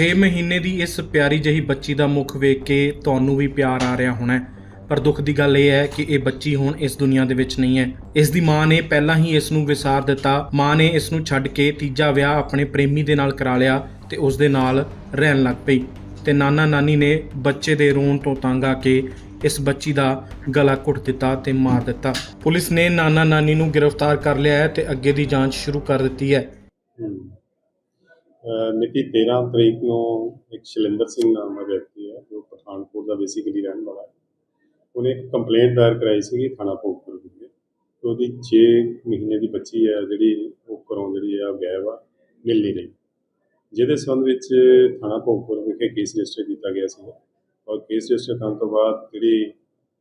6 ਮਹੀਨੇ ਦੀ ਇਸ ਪਿਆਰੀ ਜਹੀ ਬੱਚੀ ਦਾ ਮੁਖ ਵੇਖ ਕੇ ਤੁਹਾਨੂੰ ਵੀ ਪਿਆਰ ਆ ਰਿਹਾ ਹੋਣਾ ਪਰ ਦੁੱਖ ਦੀ ਗੱਲ ਇਹ ਹੈ ਕਿ ਇਹ ਬੱਚੀ ਹੁਣ ਇਸ ਦੁਨੀਆ ਦੇ ਵਿੱਚ ਨਹੀਂ ਹੈ। ਇਸ ਦੀ ਮਾਂ ਨੇ ਪਹਿਲਾਂ ਹੀ ਇਸ ਨੂੰ ਵਿਸਾਰ ਦਿੱਤਾ। ਮਾਂ ਨੇ ਇਸ ਨੂੰ ਛੱਡ ਕੇ ਤੀਜਾ ਵਿਆਹ ਆਪਣੇ ਪ੍ਰੇਮੀ ਦੇ ਨਾਲ ਕਰਾ ਲਿਆ ਤੇ ਉਸ ਦੇ ਨਾਲ ਰਹਿਣ ਲੱਗ ਪਈ। ਤੇ ਨਾਨਾ ਨਾਨੀ ਨੇ ਬੱਚੇ ਦੇ ਰੋਣ ਤੋਂ ਤੰਗ ਆ ਕੇ ਇਸ ਬੱਚੀ ਦਾ ਗਲਾ ਘੁੱਟ ਦਿੱਤਾ ਤੇ ਮਾਰ ਦਿੱਤਾ। ਪੁਲਿਸ ਨੇ ਨਾਨਾ ਨਾਨੀ ਨੂੰ ਗ੍ਰਿਫਤਾਰ ਕਰ ਲਿਆ ਹੈ ਤੇ ਅੱਗੇ ਦੀ ਜਾਂਚ ਸ਼ੁਰੂ ਕਰ ਦਿੱਤੀ ਹੈ। ਮਿਤੀ 13 ਤਰੀਕ ਨੂੰ ਇੱਕ ਸ਼ਿਲਿੰਦਰ ਸਿੰਘ ਨਾਮ ਦਾ ਵਿਅਕਤੀ ਹੈ, ਜੋ ਪਠਾਨਕੋਟ ਦਾ ਬੇਸਿਕਲੀ ਰਹਿਣ ਵਾਲਾ ਹੈ। ਉਹਨੇ ਇੱਕ ਕੰਪਲੇਂਟ ਦਾਇਰ ਕਰਾਈ ਸੀਗੀ ਥਾਣਾ ਭੋਗਪੁਰ ਵਿਖੇ। ਤੇ ਉਹਦੀ 6 ਮਹੀਨੇ ਦੀ ਬੱਚੀ ਹੈ, ਜਿਹੜੀ ਉਹ ਘਰੋਂ ਜਿਹੜੀ ਆ ਗਾਇਬ ਆ, ਮਿਲ ਨਹੀਂ ਰਹੀ। ਜਿਹਦੇ ਸੰਬੰਧ ਵਿੱਚ ਥਾਣਾ ਭੋਗਪੁਰ ਵਿਖੇ ਕੇਸ ਰਜਿਸਟਰ ਕੀਤਾ ਗਿਆ ਸੀ ਔਰ ਕੇਸ ਰਜਿਸਟਰ ਕਰਨ ਤੋਂ ਬਾਅਦ ਜਿਹੜੀ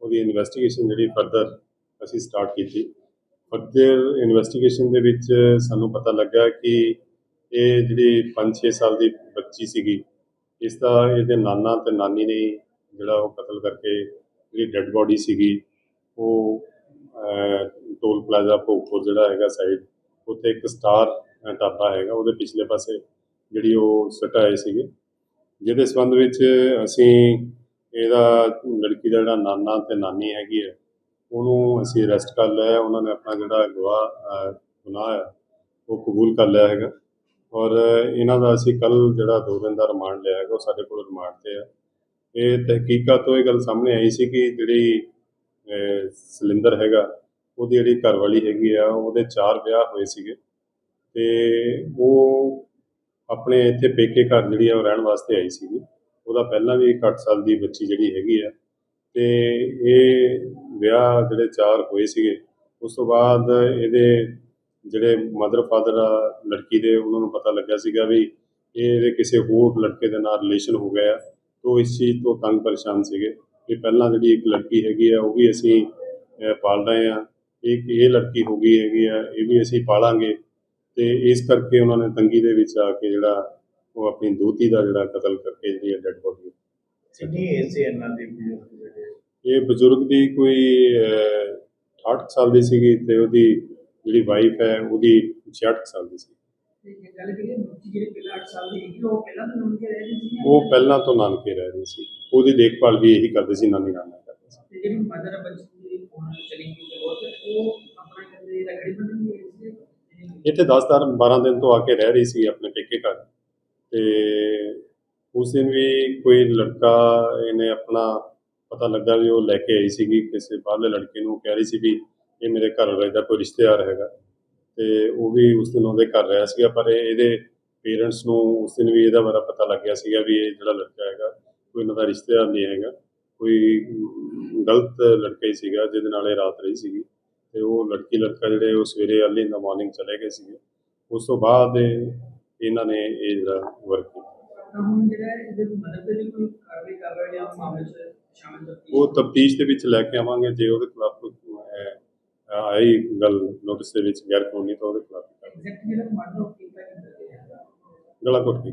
ਉਹਦੀ ਇਨਵੈਸਟੀਗੇਸ਼ਨ ਜਿਹੜੀ ਫਰਦਰ ਅਸੀਂ ਸਟਾਰਟ ਕੀਤੀ। ਫਰਦਰ ਇਨਵੈਸਟੀਗੇਸ਼ਨ ਦੇ ਵਿੱਚ ਸਾਨੂੰ ਪਤਾ ਲੱਗਾ ਕਿ ਇਹ ਜਿਹੜੀ 5-6 ਸਾਲ ਦੀ ਬੱਚੀ ਸੀਗੀ, ਇਸ ਦਾ ਇਹਦੇ ਨਾਨਾ ਤੇ ਨਾਨੀ ਨੇ ਜਿਹੜਾ ਉਹ ਕਤਲ ਕਰਕੇ ਜਿਹੜੀ ਡੈੱਡ ਬੋਡੀ ਸੀਗੀ, ਉਹ ਟੋਲ ਪਲਾਜ਼ਾ ਭੋਗਪੁਰ ਜਿਹੜਾ ਹੈਗਾ ਸਾਈਡ ਉੱਥੇ ਇੱਕ ਸਟਾਰ ਢਾਬਾ ਹੈਗਾ, ਉਹਦੇ ਪਿਛਲੇ ਪਾਸੇ ਜਿਹੜੀ ਉਹ ਸਟਾਏ ਸੀਗੇ। ਜਿਹਦੇ ਸੰਬੰਧ ਵਿੱਚ ਅਸੀਂ ਇਹਦਾ ਲੜਕੀ ਦਾ ਜਿਹੜਾ ਨਾਨਾ ਤੇ ਨਾਨੀ ਹੈਗੀ ਹੈ, ਉਹਨੂੰ ਅਸੀਂ ਅਰੈਸਟ ਕਰ ਲਿਆ ਉਹਨਾਂ ਨੇ ਆਪਣਾ ਜਿਹੜਾ ਗਵਾਹ ਗੁਨਾਹ ਹੈ ਉਹ ਕਬੂਲ ਕਰ ਲਿਆ ਹੈਗਾ। ਔਰ ਇਹਨਾਂ ਦਾ ਅਸੀਂ ਕੱਲ ਜਿਹੜਾ ਦੋ ਦਿਨ ਦਾ ਰਿਮਾਂਡ ਲਿਆ ਹੈਗਾ ਉਹ ਸਾਡੇ ਕੋਲ ਰਿਮਾਂਡ ਤੇ ਆ। ਇਹ ਤਹਿਕੀਕਾਤ ਤੋਂ ਇਹ ਗੱਲ ਸਾਹਮਣੇ ਆਈ ਸੀ ਕਿ ਜਿਹੜੀ ਅਹ, ਸਿਲਿੰਦਰ ਹੈਗਾ ਉਹਦੀ ਜਿਹੜੀ ਘਰਵਾਲੀ ਹੈਗੀ ਆ ਉਹਦੇ ਚਾਰ ਵਿਆਹ ਹੋਏ ਸੀਗੇ। ਤੇ ਉਹ ਆਪਣੇ ਇੱਥੇ ਪੇਕੇ ਘਰ ਜਿਹੜੀ ਆ ਉਹ ਰਹਿਣ ਵਾਸਤੇ ਆਈ ਸੀਗੀ। ਉਹਦਾ ਪਹਿਲਾਂ ਵੀ ਇੱਕ 8 ਸਾਲ ਦੀ ਬੱਚੀ ਜਿਹੜੀ ਹੈਗੀ ਆ। ਤੇ ਇਹ ਵਿਆਹ ਜਿਹੜੇ ਚਾਰ ਹੋਏ ਸੀਗੇ ਉਸ ਤੋਂ ਬਾਅਦ ਇਹਦੇ ਜਿਹੜੇ ਮਦਰ ਫਾਦਰ ਆ ਲੜਕੀ ਦੇ ਉਹਨਾਂ ਨੂੰ ਪਤਾ ਲੱਗਾ ਸੀਗਾ ਵੀ ਇਹ ਇਹਦੇ ਕਿਸੇ ਹੋਰ ਲੜਕੇ ਦੇ ਨਾਲ ਰਿਲੇਸ਼ਨ ਹੋ ਗਿਆ ਤੋਂ ਇਸ ਚੀਜ਼ ਤੋਂ ਤੰਗ ਪਰੇਸ਼ਾਨ ਸੀਗੇ ਕਿ ਪਹਿਲਾਂ ਜਿਹੜੀ ਇੱਕ ਲੜਕੀ ਹੈਗੀ ਆ ਉਹ ਵੀ ਅਸੀਂ ਪਾਲ ਰਹੇ ਆ। ਇੱਕ ਇਹ ਲੜਕੀ ਹੋ ਗਈ ਹੈਗੀ ਆ ਇਹ ਵੀ ਅਸੀਂ ਪਾਲਾਂਗੇ। ਤੇ ਇਸ ਕਰਕੇ ਉਹਨਾਂ ਨੇ ਤੰਗੀ ਦੇ ਵਿੱਚ ਆ ਕੇ ਜਿਹੜਾ ਉਹ ਆਪਣੀ ਦੋਤੀ ਦਾ ਜਿਹੜਾ ਕਤਲ ਕਰਕੇ ਜਿਹੜੀ ਡੈਡ ਬੋਡੀ ਕਿੰਨੀ ਏਜ ਸੀ ਇਹਨਾਂ ਦੀ ਬਜ਼ੁਰਗ ਜਿਹੜੇ? ਇਹ ਬਜ਼ੁਰਗ ਦੀ ਕੋਈ ਅਹ, 68 ਸਾਲ ਦੀ ਸੀਗੀ ਤੇ ਉਹਦੀ ਜਿਹੜੀ ਵਾਈਫ ਹੈ ਉਹਦੀ 66 ਸਾਲ ਦੀ ਸੀ। ਤੇ ਜੇ ਗੱਲ ਕਰੀਏ ਬੱਚੀ ਜਿਹੜੀ ਪਹਿਲਾਂ 8 ਸਾਲ ਦੀ ਹੈਗੀ ਉਹ ਪਹਿਲਾਂ ਤੋਂ ਨਾਨਕੇ ਰਹਿ ਰਹੀ ਸੀ। ਉਹਦੀ ਦੇਖਭਾਲ ਵੀ ਇਹੀ ਕਰਦੇ ਸੀ ਨਾਨੀ ਨਾਨਾ ਕਰਦੇ ਸੀ। ਤੇ ਜਿਹੜੀ ਮਦਰ ਬੱਚੀ ਦੀ ਫੋਨ ਚਲੀ ਗਈ ਤੇ ਉਹ ਆਪਣਾ ਕਹਿੰਦੇ ਰਗੜੀ ਬੰਨਣ ਦੀ ਏਜ ਸੀ। ਇੱਥੇ 10 ਦਰ 12 ਦਿਨ ਤੋਂ ਆ ਕੇ ਰਹਿ ਰਹੀ ਸੀ ਆਪਣੇ ਪੇਕੇ ਘਰ। ਤੇ ਉਸ ਦਿਨ ਵੀ ਕੋਈ ਲੜਕਾ ਇਹਨੇ ਆਪਣਾ ਪਤਾ ਲੱਗਾ ਵੀ ਉਹ ਲੈ ਕੇ ਆਈ ਸੀਗੀ ਕਿਸੇ ਬਾਹਰਲੇ ਲੜਕੇ ਨੂੰ ਕਹਿ ਰਹੀ ਸੀ ਵੀ ਇਹ ਮੇਰੇ ਘਰ ਵਾਲੇ ਦਾ ਕੋਈ ਰਿਸ਼ਤੇਦਾਰ ਹੈਗਾ ਤੇ ਉਹ ਵੀ ਉਸ ਦਿਨ ਉਹਦੇ ਘਰ ਰਿਹਾ ਸੀਗਾ ਪਰ ਇਹ- ਇਹਦੇ ਪੇਰੈਂਟਸ ਨੂੰ ਉਸ ਦਿਨ ਵੀ ਇਹਦਾ ਬਾਰੇ ਪਤਾ ਲੱਗ ਗਿਆ ਸੀਗਾ ਵੀ ਇਹ ਜਿਹੜਾ ਲੜਕਾ ਹੈਗਾ ਕੋਈ ਇਹਨਾਂ ਦਾ ਰਿਸ਼ਤੇਦਾਰ ਨਹੀਂ ਹੈਗਾ ਕੋਈ ਗਲਤ ਲੜਕਾ ਹੀ ਸੀਗਾ ਜਿਹਦੇ ਨਾਲ ਇਹ ਰਾਤ ਰਹੀ ਸੀਗੀ ਤੇ ਉਹ ਲੜਕੀ ਲੜਕਾ ਜਿਹੜੇ ਉਹ ਸਵੇਰੇ ਅਰਲੀ ਇਨ ਦਾ ਮਾਰਨਿੰਗ ਚਲੇ ਗਏ ਸੀਗੇ। ਉਸ ਤੋਂ ਬਾਅਦ ਇਹ- ਇਹਨਾਂ ਨੇ ਇਹ ਜਿਹੜਾ ਵਰਕ ਕੀਤਾ। ਉਹ ਤਫਤੀਸ਼ ਦੇ ਵਿੱਚ ਲੈ ਕੇ ਆਵਾਂਗੇ ਜੇ ਉਹਦੇ ਖਿਲਾਫ ਆਈ ਗੱਲ ਨੋਟਿਸ ਦੇ ਵਿੱਚ ਗੈਰ ਕਾਨੂੰਨੀ ਤਾਂ ਉਹਦੇ ਖਿਲਾਫ। ਐਗਜ਼ੈਕਟ ਜਿਹੜਾ ਮਰਡਰ ਉਹ ਕੀਤਾ ਕਿੰਦਾ ਹੈ ਗਲਾ ਘੁੱਟ ਕੇ।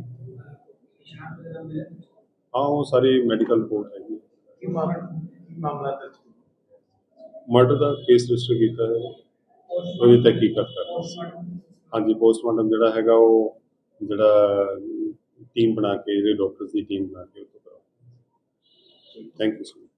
ਹਾਂ ਉਹ ਸਾਰੀ ਮੈਡੀਕਲ ਰਿਪੋਰਟ ਹੈਗੀ। ਕੀ ਮਾਮਲਾ ਕੀ ਮਾਮਲਾ ਦਰਜ ਮਰਡਰ ਦਾ ਕੇਸ ਰਜਿਸਟਰ ਕੀਤਾ ਹੈ। ਉਹਦੀ ਤਹਿਕੀਕਾਤ ਕਰ ਰਹੇ ਸੀ। ਹਾਂਜੀ ਪੋਸਟਮਾਰਟਮ ਜਿਹੜਾ ਹੈਗਾ ਉਹ ਜਿਹੜਾ ਟੀਮ ਬਣਾ ਕੇ ਜਿਹੜੇ ਡਾਕਟਰਸ ਦੀ ਟੀਮ ਬਣਾ ਕੇ ਉਹ ਤੋਂ ਕਰਾਓ। Thank you so much